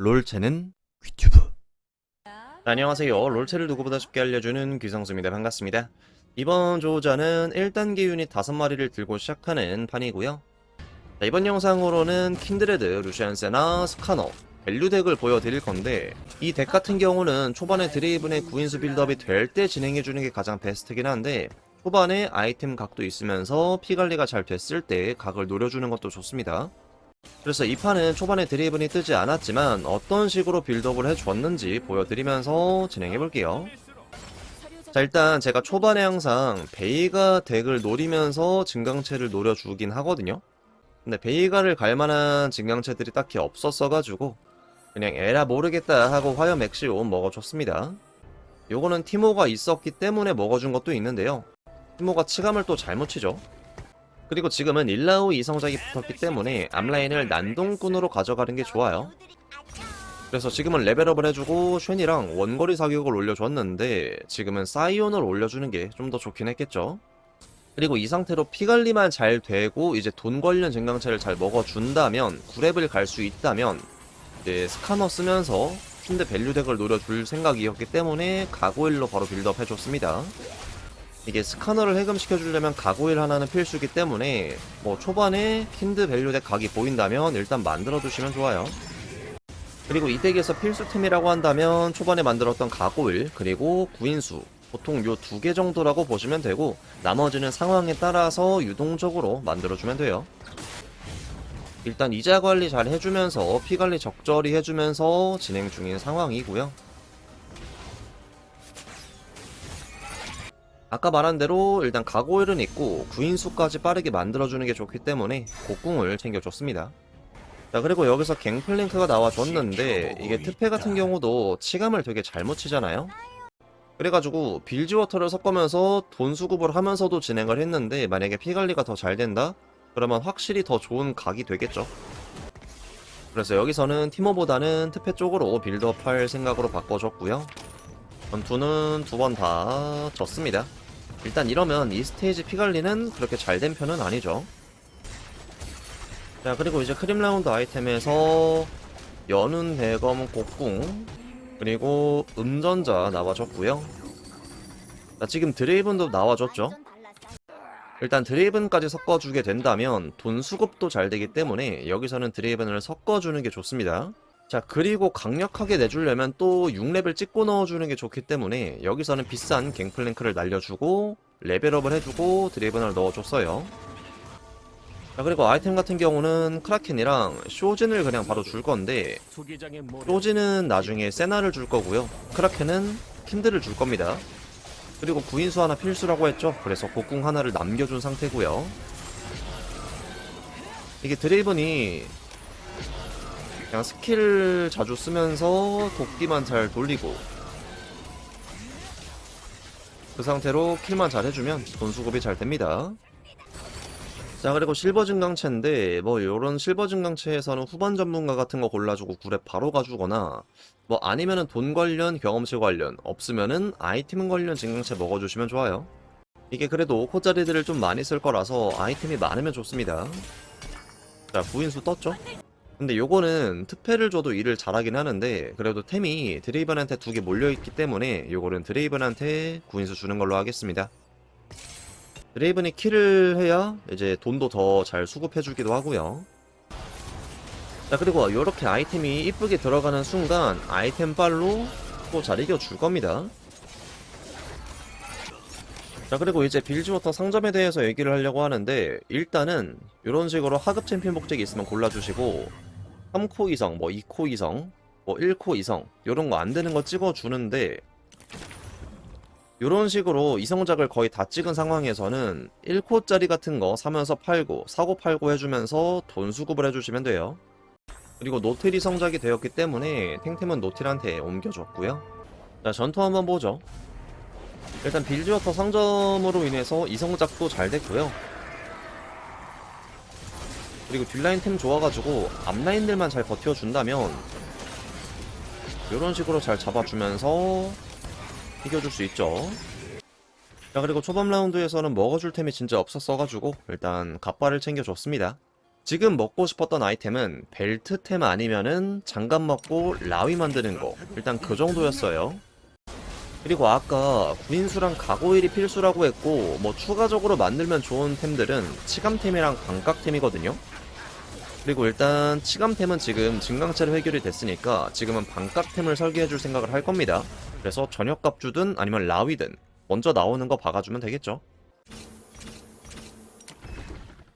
롤체는 귀튜브. 안녕하세요. 롤체를 누구보다 쉽게 알려주는 귀성수입니다. 반갑습니다. 이번 조우자는 1단계 유닛 5마리를 들고 시작하는 판이고요. 자, 이번 영상으로는 킨드레드, 루시안세나, 스카너 밸류 덱을 보여드릴 건데 이 덱 같은 경우는 초반에 드레이븐의 구인수 빌드업이 될 때 진행해주는 게 가장 베스트긴 한데 초반에 아이템 각도 있으면서 피 관리가 잘 됐을 때 각을 노려주는 것도 좋습니다 그래서 이 판은 초반에 드리븐이 뜨지 않았지만 어떤 식으로 빌드업을 해줬는지 보여드리면서 진행해볼게요. 자 일단 제가 초반에 항상 베이가 덱을 노리면서 증강체를 노려주긴 하거든요. 근데 베이가를 갈만한 증강체들이 딱히 없었어가지고 그냥 에라 모르겠다 하고 화염 엑시온 먹어줬습니다. 요거는 티모가 있었기 때문에 먹어준 것도 있는데요. 티모가 치감을 또 잘못 치죠. 그리고 지금은 일라우 이성작이 붙었기 때문에 앞라인을 난동꾼으로 가져가는 게 좋아요. 그래서 지금은 레벨업을 해주고 쉔이랑 원거리 사격을 올려줬는데 지금은 사이온을 올려주는 게 좀 더 좋긴 했겠죠. 그리고 이 상태로 피관리만 잘 되고 이제 돈 관련 증강체를 잘 먹어준다면 9렙을 갈 수 있다면 이제 스카너 쓰면서 킨드 밸류 덱을 노려줄 생각이었기 때문에 가고일로 바로 빌드업 해줬습니다. 이게 스카너를 해금시켜주려면 가고일 하나는 필수기 때문에 뭐 초반에 킨드 밸류 덱 각이 보인다면 일단 만들어두시면 좋아요. 그리고 이 덱에서 필수템이라고 한다면 초반에 만들었던 가고일 그리고 구인수 보통 요 두 개 정도라고 보시면 되고 나머지는 상황에 따라서 유동적으로 만들어주면 돼요. 일단 이자 관리 잘 해주면서 피 관리 적절히 해주면서 진행 중인 상황이고요. 아까 말한 대로 일단 가고일은 있고 구인수까지 빠르게 만들어주는 게 좋기 때문에 곡궁을 챙겨줬습니다. 자 그리고 여기서 갱플랭크가 나와줬는데 이게 특패 같은 경우도 치감을 되게 잘못 치잖아요? 그래가지고 빌지워터를 섞으면서 돈 수급을 하면서도 진행을 했는데 만약에 피관리가 더 잘 된다? 그러면 확실히 더 좋은 각이 되겠죠. 그래서 여기서는 티모보다는 특패 쪽으로 빌드업 할 생각으로 바꿔줬고요. 전투는 두 번 다 졌습니다. 일단 이러면 이 스테이지 피관리는 그렇게 잘 된 편은 아니죠. 자 그리고 이제 크림 라운드 아이템에서 연운 대검 곡궁 그리고 음전자 나와줬고요. 자 지금 드레이븐도 나와줬죠. 일단 드레이븐까지 섞어주게 된다면 돈 수급도 잘 되기 때문에 여기서는 드레이븐을 섞어주는 게 좋습니다. 자 그리고 강력하게 내주려면 또 6레벨 찍고 넣어주는 게 좋기 때문에 여기서는 비싼 갱플랭크를 날려주고 레벨업을 해주고 드레이븐을 넣어줬어요. 자 그리고 아이템 같은 경우는 크라켄이랑 쇼진을 그냥 바로 줄 건데 쇼진은 나중에 세나를 줄 거고요. 크라켄은 킨드를 줄 겁니다. 그리고 구인수 하나 필수라고 했죠? 그래서 곡궁 하나를 남겨준 상태고요. 이게 드레이븐이 그냥 스킬 자주 쓰면서 도끼만 잘 돌리고 그 상태로 킬만 잘 해주면 돈 수급이 잘 됩니다. 자 그리고 실버 증강체인데 뭐 요런 실버 증강체에서는 후반 전문가 같은 거 골라주고 굴에 바로 가주거나 뭐 아니면은 돈 관련 경험치 관련 없으면은 아이템 관련 증강체 먹어주시면 좋아요. 이게 그래도 5코짜리들을 좀 많이 쓸 거라서 아이템이 많으면 좋습니다. 자 구인수 떴죠? 근데 요거는 특패를 줘도 일을 잘하긴 하는데 그래도 템이 드레이븐한테 두 개 몰려있기 때문에 요거는 드레이븐한테 구인수 주는 걸로 하겠습니다. 드레이븐이 킬을 해야 이제 돈도 더 잘 수급해주기도 하고요. 자 그리고 요렇게 아이템이 이쁘게 들어가는 순간 아이템 빨로 또 잘 이겨줄 겁니다. 자 그리고 이제 빌지워터 상점에 대해서 얘기를 하려고 하는데 일단은 이런 식으로 하급 챔피언 복제기 있으면 골라주시고 3코 이상, 뭐 2코 이상, 뭐 1코 이상 이런 거 안 되는 거 찍어주는데 이런 식으로 이성작을 거의 다 찍은 상황에서는 1코짜리 같은 거 사면서 팔고 사고 팔고 해주면서 돈 수급을 해주시면 돼요. 그리고 노틸 이 성작이 되었기 때문에 탱템은 노틸한테 옮겨줬고요. 자 전투 한번 보죠. 일단 빌드워터 상점으로 인해서 이성작도 잘 됐고요. 그리고 뒷라인 템 좋아가지고 앞라인들만 잘 버텨준다면 이런 식으로 잘 잡아주면서 이겨줄 수 있죠. 자 그리고 초반 라운드에서는 먹어줄 템이 진짜 없었어가지고 일단 갑바를 챙겨줬습니다. 지금 먹고 싶었던 아이템은 벨트템 아니면은 장갑 먹고 라위 만드는 거 일단 그 정도였어요 그리고 아까 구인수랑 가고일이 필수라고 했고 뭐 추가적으로 만들면 좋은 템들은 치감템이랑 반각템이거든요 그리고 일단 치감템은 지금 증강체로 해결이 됐으니까 지금은 반각템을 설계해줄 생각을 할 겁니다 그래서 저녁값 주든 아니면 라위든 먼저 나오는 거 박아주면 되겠죠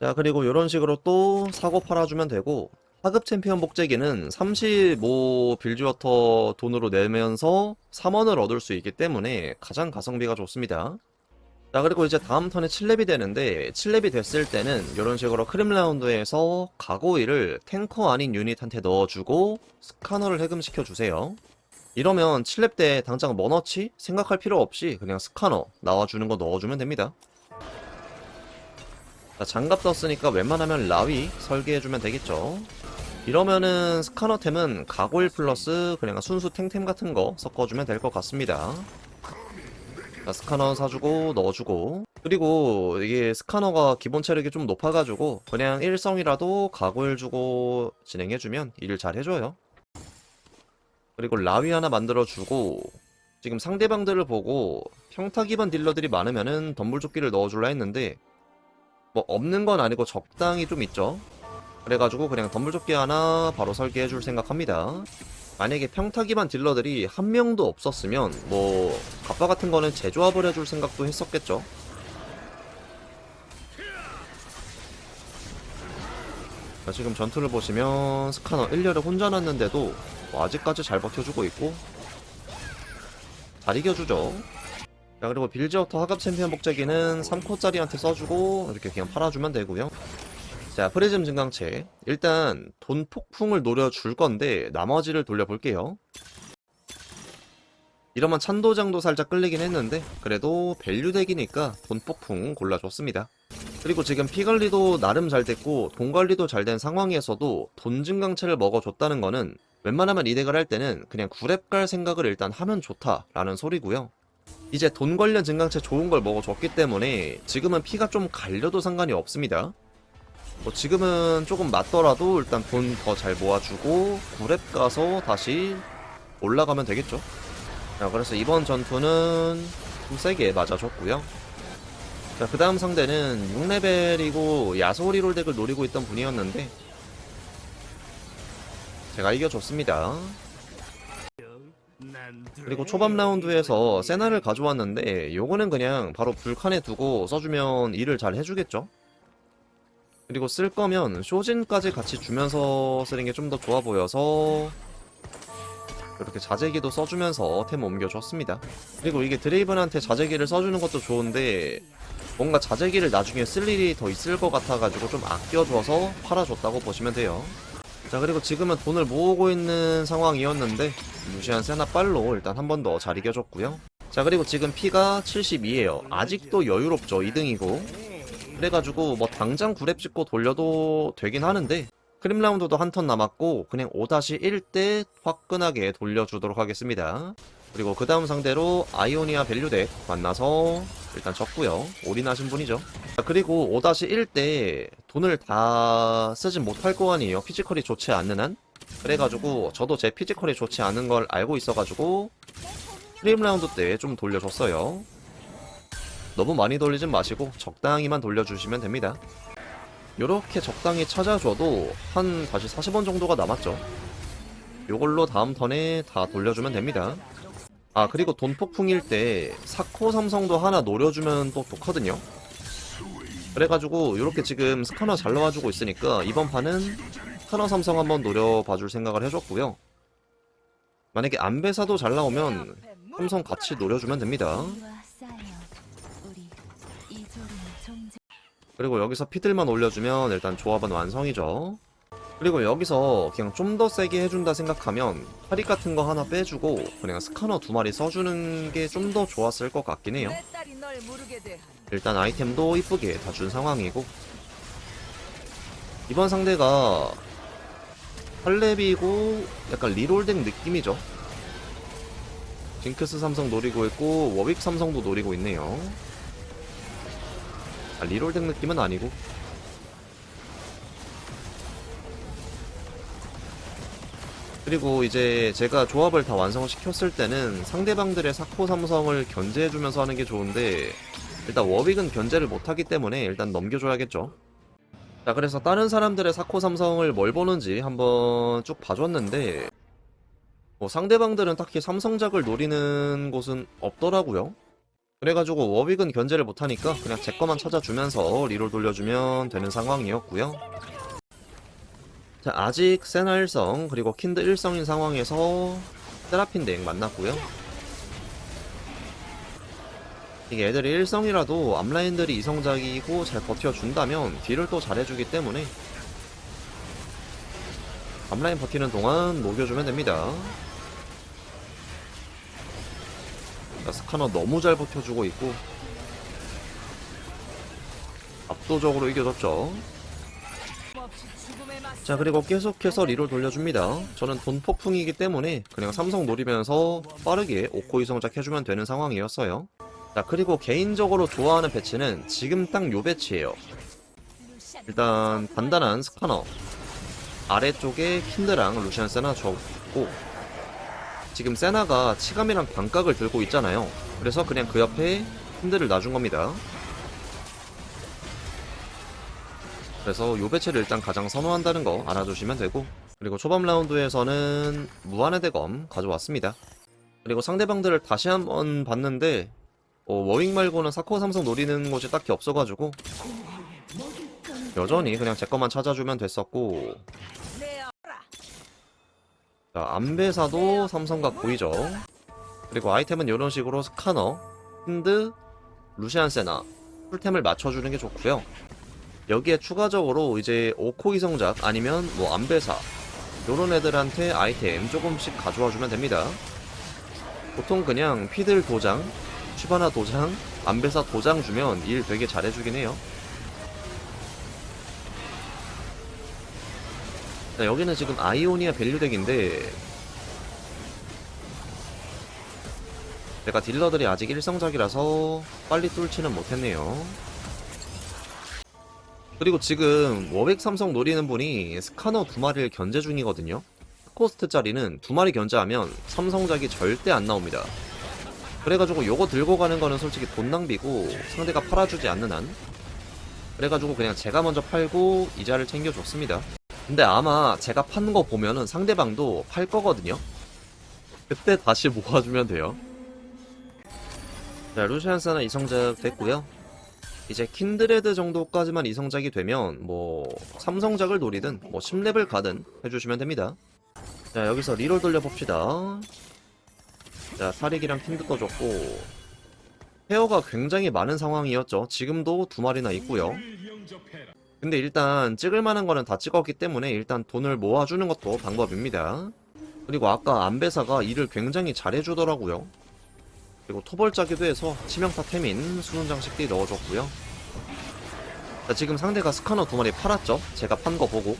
자 그리고 이런 식으로 또 사고 팔아주면 되고 하급 챔피언 복제기는 35 빌즈워터 돈으로 내면서 3원을 얻을 수 있기 때문에 가장 가성비가 좋습니다. 자 그리고 이제 다음 턴에 7렙이 되는데 7렙이 됐을 때는 이런 식으로 크림 라운드에서 가고이를 탱커 아닌 유닛한테 넣어주고 스카너를 해금시켜 주세요. 이러면 7렙 때 당장 뭐 넣지? 생각할 필요 없이 그냥 스카너 나와주는 거 넣어주면 됩니다. 자, 장갑 떴으니까 웬만하면 라위 설계해주면 되겠죠. 이러면은 스카너템은 가골 플러스 그냥 순수 탱템 같은 거 섞어주면 될 것 같습니다. 자, 스카너 사주고 넣어주고 그리고 이게 스카너가 기본 체력이 좀 높아가지고 그냥 일성이라도 가골 주고 진행해주면 일을 잘 해줘요. 그리고 라위 하나 만들어주고 지금 상대방들을 보고 평타 기반 딜러들이 많으면은 덤불조끼를 넣어줄라 했는데 뭐 없는 건 아니고 적당히 좀 있죠. 그래가지고 그냥 덤불조끼 하나 바로 설계해줄 생각합니다. 만약에 평타 기반 딜러들이 한 명도 없었으면 뭐 갑바 같은 거는 재조합을 해줄 생각도 했었겠죠. 자, 지금 전투를 보시면 스카너 1렬에 혼자 났는데도 뭐 아직까지 잘 버텨주고 있고 잘 이겨주죠. 자 그리고 빌즈어터 하급 챔피언 복제기는 3코짜리한테 써주고 이렇게 그냥 팔아주면 되고요 자 프리즘 증강체 일단 돈 폭풍을 노려줄 건데 나머지를 돌려볼게요. 이러면 찬도장도 살짝 끌리긴 했는데 그래도 밸류 덱이니까 돈 폭풍 골라줬습니다. 그리고 지금 피 관리도 나름 잘 됐고 돈 관리도 잘 된 상황에서도 돈 증강체를 먹어줬다는 거는 웬만하면 이 덱을 할 때는 그냥 구랩 갈 생각을 일단 하면 좋다라는 소리고요. 이제 돈 관련 증강체 좋은 걸 먹어줬기 때문에 지금은 피가 좀 갈려도 상관이 없습니다. 뭐 지금은 조금 맞더라도 일단 돈 더 잘 모아주고 구랩 가서 다시 올라가면 되겠죠. 자, 그래서 이번 전투는 좀 세게 맞아줬고요. 자, 그 다음 상대는 6레벨이고 야소리롤 덱을 노리고 있던 분이었는데 제가 이겨줬습니다. 그리고 초반 라운드에서 세나를 가져왔는데 요거는 그냥 바로 불칸에 두고 써주면 일을 잘 해주겠죠? 그리고 쓸 거면 쇼진까지 같이 주면서 쓰는 게 좀 더 좋아 보여서 이렇게 자재기도 써주면서 템 옮겨줬습니다. 그리고 이게 드레이븐한테 자재기를 써주는 것도 좋은데 뭔가 자재기를 나중에 쓸 일이 더 있을 것 같아가지고 좀 아껴줘서 팔아줬다고 보시면 돼요. 자 그리고 지금은 돈을 모으고 있는 상황이었는데 루시안 세나 빨로 일단 한 번 더 잘 이겨줬고요 자 그리고 지금 피가 72에요 아직도 여유롭죠 2등이고 그래가지고 뭐 당장 9렙 찍고 돌려도 되긴 하는데 크림 라운드도 한 턴 남았고 그냥 5-1 때 화끈하게 돌려주도록 하겠습니다. 그리고 그 다음 상대로 아이오니아 밸류덱 만나서 일단 졌고요. 올인하신 분이죠. 자, 그리고 5-1 때 돈을 다 쓰진 못할 거 아니에요. 피지컬이 좋지 않는 한. 그래가지고 저도 제 피지컬이 좋지 않은 걸 알고 있어가지고 프레임 라운드 때 좀 돌려줬어요 너무 많이 돌리진 마시고 적당히만 돌려주시면 됩니다. 요렇게 적당히 찾아줘도 한 다시 40원 정도가 남았죠. 요걸로 다음 턴에 다 돌려주면 됩니다. 아 그리고 돈 폭풍일 때 사코 삼성도 하나 노려주면 또 좋거든요. 그래가지고 이렇게 지금 스카너 잘 나와주고 있으니까 이번 판은 스카너 삼성 한번 노려봐줄 생각을 해줬고요. 만약에 안배사도 잘 나오면 삼성 같이 노려주면 됩니다 그리고 여기서 피들만 올려주면 일단 조합은 완성이죠 그리고 여기서 그냥 좀 더 세게 해준다 생각하면 파릭 같은 거 하나 빼주고 그냥 스카너 두 마리 써주는 게 좀 더 좋았을 것 같긴 해요. 일단 아이템도 이쁘게 다 준 상황이고 이번 상대가 할렙이고 약간 리롤덱 느낌이죠. 징크스 삼성 노리고 있고 워윅 삼성도 노리고 있네요. 아, 리롤된 느낌은 아니고. 그리고 이제 제가 조합을 다 완성시켰을 때는 상대방들의 사코 삼성을 견제해주면서 하는 게 좋은데 일단 워윅은 견제를 못하기 때문에 일단 넘겨줘야겠죠. 자 그래서 다른 사람들의 사코 삼성을 뭘 보는지 한번 쭉 봐줬는데 뭐 상대방들은 딱히 삼성작을 노리는 곳은 없더라고요. 그래가지고 워윅은 견제를 못하니까 그냥 제 거만 찾아주면서 리롤 돌려주면 되는 상황이었고요. 자, 아직 세나 1성 그리고 킨드 1성인 상황에서 세라핀 덱 만났고요. 이게 애들이 1성이라도 앞라인들이 2성작이고 잘 버텨준다면 딜을 또 잘해주기 때문에 앞라인 버티는 동안 녹여주면 됩니다. 자, 스카너 너무 잘 버텨주고 있고 압도적으로 이겨줬죠. 자 그리고 계속해서 리롤 돌려줍니다. 저는 돈 폭풍이기 때문에 그냥 삼성 노리면서 빠르게 오코 이 성작 해주면 되는 상황이었어요. 자 그리고 개인적으로 좋아하는 배치는 지금 딱 요 배치예요. 일단 단단한 스카너 아래쪽에 킨드랑 루시안 세나 적고 지금 세나가 치감이랑 반각을 들고 있잖아요. 그래서 그냥 그 옆에 킨드를 놔준 겁니다. 그래서 요 배치를 일단 가장 선호한다는 거 알아주시면 되고 그리고 초반 라운드에서는 무한의 대검 가져왔습니다. 그리고 상대방들을 다시 한번 봤는데 어, 워윙 말고는 사코 삼성 노리는 곳이 딱히 없어가지고 여전히 그냥 제 것만 찾아주면 됐었고 자 안배사도 삼성각 보이죠? 그리고 아이템은 이런 식으로 스카너, 힌드, 루시안 세나 풀템을 맞춰주는 게 좋고요. 여기에 추가적으로 이제 오코 이 성작 아니면 뭐 안배사 요런 애들한테 아이템 조금씩 가져와 주면 됩니다. 보통 그냥 피들 도장, 슈바나 도장, 안배사 도장 주면 일 되게 잘해주긴 해요 자, 여기는 지금 아이오니아 밸류 덱인데 제가 딜러들이 아직 일성작이라서 빨리 뚫지는 못했네요 그리고 지금 워백 삼성 노리는 분이 스카너 두 마리를 견제 중이거든요. 코스트짜리는 두 마리 견제하면 삼성작이 절대 안 나옵니다. 그래가지고 요거 들고 가는 거는 솔직히 돈 낭비고 상대가 팔아주지 않는 한 그래가지고 그냥 제가 먼저 팔고 이자를 챙겨줬습니다. 근데 아마 제가 파는 거 보면은 상대방도 팔 거거든요. 그때 다시 모아주면 돼요. 자, 루시안스나 이성작 됐고요. 이제 킨드레드 정도까지만 이성작이 되면 뭐 삼성작을 노리든 뭐 10렙을 가든 해주시면 됩니다. 자 여기서 리롤 돌려봅시다. 자 사릭이랑 킨드 떠줬고 페어가 굉장히 많은 상황이었죠. 지금도 두 마리나 있고요. 근데 일단 찍을 만한 거는 다 찍었기 때문에 일단 돈을 모아주는 것도 방법입니다. 그리고 아까 안배사가 일을 굉장히 잘해주더라고요. 그리고 토벌짜기도 해서 치명타 수능 장식들이 넣어줬고요. 자, 지금 상대가 스카너 두 마리 팔았죠? 제가 판 거 보고.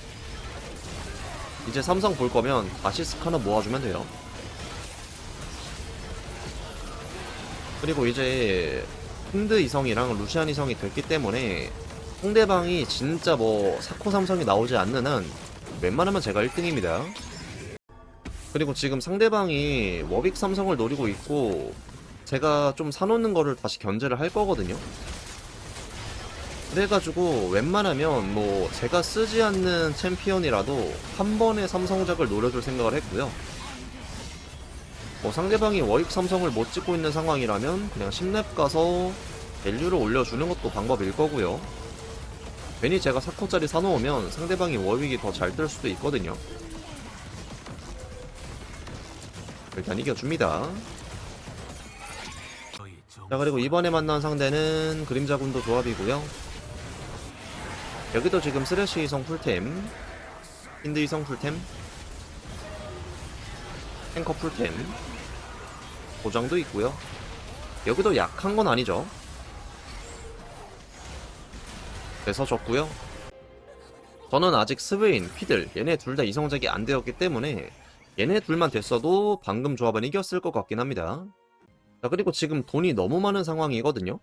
이제 삼성 볼 거면 다시 스카너 모아주면 돼요. 그리고 이제 힌드 이성이랑 루시안 이성이 됐기 때문에 상대방이 진짜 뭐 사코 삼성이 나오지 않는 한 웬만하면 제가 1등입니다. 그리고 지금 상대방이 워빅 삼성을 노리고 있고 제가 좀 사놓는 거를 다시 견제를 할 거거든요. 그래가지고 웬만하면 뭐 제가 쓰지 않는 챔피언이라도 한 번에 삼성작을 노려줄 생각을 했고요. 뭐 상대방이 워익 삼성을 못 찍고 있는 상황이라면 그냥 10렙 가서 밸류를 올려주는 것도 방법일 거고요. 괜히 제가 4코짜리 사놓으면 상대방이 워익이 더 잘 뜰 수도 있거든요. 일단 이겨줍니다. 자 그리고 이번에 만난 상대는 그림자 군도 조합이고요 여기도 지금 쓰레쉬 이성 풀템 힌드 이성 풀템 탱커 풀템 고장도 있고요 여기도 약한 건 아니죠 그래서 졌고요 저는 아직 스웨인, 피들 얘네 둘 다 이성작이 안 되었기 때문에 얘네 둘만 됐어도 방금 조합은 이겼을 것 같긴 합니다 자 그리고 지금 돈이 너무 많은 상황이거든요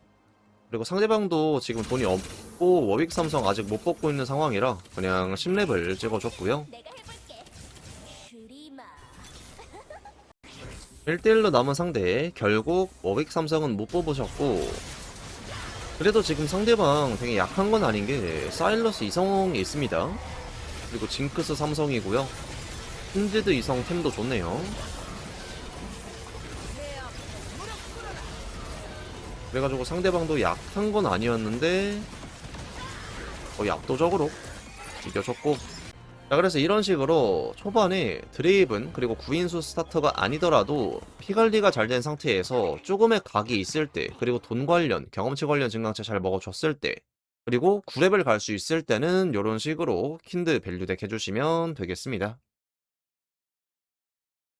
그리고 상대방도 지금 돈이 없고 워윅 삼성 아직 못 뽑고 있는 상황이라 그냥 10렙을 찍어줬고요 내가 해볼게. 슈리마. 1대1로 남은 상대 결국 워윅 삼성은 못 뽑으셨고 그래도 지금 상대방 되게 약한 건 아닌 게 사일러스 이성이 있습니다. 그리고 징크스 삼성이고요. 힌즈드 이성 템도 좋네요. 그래가지고 상대방도 약한 건 아니었는데 거의 압도적으로 이겨줬고 자 그래서 이런 식으로 초반에 드레이븐 그리고 구인수 스타터가 아니더라도 피 관리가 잘 된 상태에서 조금의 각이 있을 때 그리고 돈 관련 경험치 관련 증강체 잘 먹어줬을 때 그리고 9레벨 갈 수 있을 때는 이런 식으로 킨드 밸류 덱 해주시면 되겠습니다